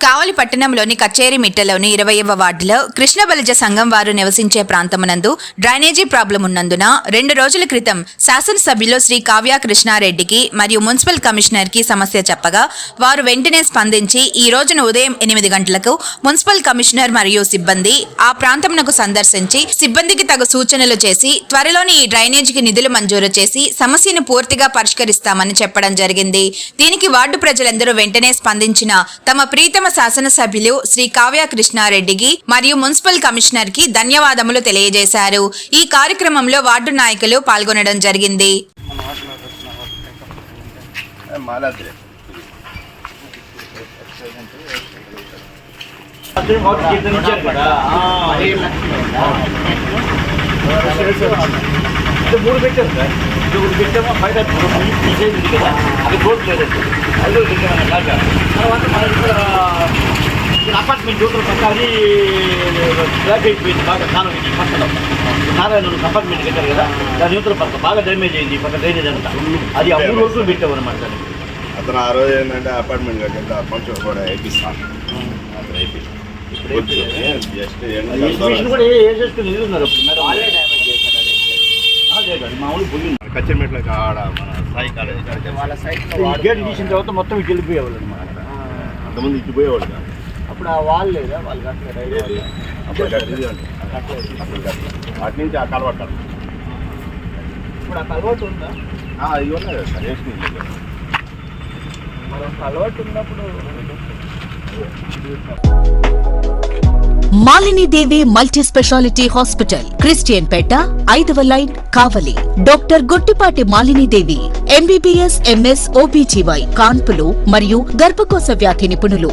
కావలి పట్టణంలోని కచేరి మిట్టలోని ఇరవైవ వార్డులో కృష్ణ బలిజ సంఘం వారు నివసించే ప్రాంతమునందు డ్రైనేజీ ప్రాబ్లం ఉన్నందున రెండు రోజుల క్రితం శాసనసభ్యులు శ్రీ కావ్య కృష్ణారెడ్డికి మరియు మున్సిపల్ కమిషనర్కి సమస్య చెప్పగా వారు వెంటనే స్పందించి ఈ రోజున ఉదయం ఎనిమిది గంటలకు మున్సిపల్ కమిషనర్ మరియు సిబ్బంది ఆ ప్రాంతమునకు సందర్శించి సిబ్బందికి తగు సూచనలు చేసి త్వరలోని ఈ డ్రైనేజీకి నిధులు మంజూరు చేసి సమస్యను పూర్తిగా పరిష్కరిస్తామని చెప్పడం జరిగింది. దీనికి వార్డు ప్రజలందరూ వెంటనే స్పందించిన తమ ప్రీతమ శాసనసభ్యులు శ్రీ కావ్య కృష్ణారెడ్డికి మరియు మున్సిపల్ కమిషనర్కి ధన్యవాదములు తెలియజేశారు. ఈ కార్యక్రమంలో వార్డు నాయకులు పాల్గొనడం జరిగింది. మాలాద్రి మూడు పెట్టారు సార్ ఇది ఒకటి పెట్టామో బయట తీసేది కదా అది రోడ్ లేదు అది కూడా పెట్టాము తర్వాత మన చూసిన పక్క అది బ్లాక్ అయిపోయింది బాగా కాలం ఈ పక్కన నారాయణ అపార్ట్మెంట్ కట్టారు కదా దాని యువతల పక్క బాగా డ్యామేజ్ అయింది పక్క డ్రైనేజ్ అంతా. అది ఆ మూడు రోజులు పెట్టాము అనమాట దాన్ని. అతను ఆ రోజు ఏంటంటే అపార్ట్మెంట్ కట్టింది ఆ. ఫంక్షన్ కూడా వేపిస్తాను జస్ట్ కూడా ఏ చేసుకుని ఉన్నారు అప్పుడు? అదే. కాదు మామూలు పోయి కచ్చమెట్లకు ఆడ మన సాయి కాలేజ్ వాళ్ళ గేట్ తీసిన తర్వాత మొత్తం ఇటు వెళ్ళిపోయేవాళ్ళు అనమాట అంతమంది ఇటు పోయేవాడు కాదు. అప్పుడు ఆ వాల్ లేదా? వాళ్ళు కట్టలేదు? అప్పుడు. అటు నుంచి ఆ ఇప్పుడు ఆ ఉందా? ఇవి ఉన్నాయి కదా సార్ అలవాటు ఉన్నప్పుడు Malinidevi multi specialty hospital Christian Peta ఐదవ line Kavali. Doctor Gottipati Malinidevi MBBS MS OBGY కాన్పులు మరియు గర్భకోశ వ్యాధి నిపుణులు.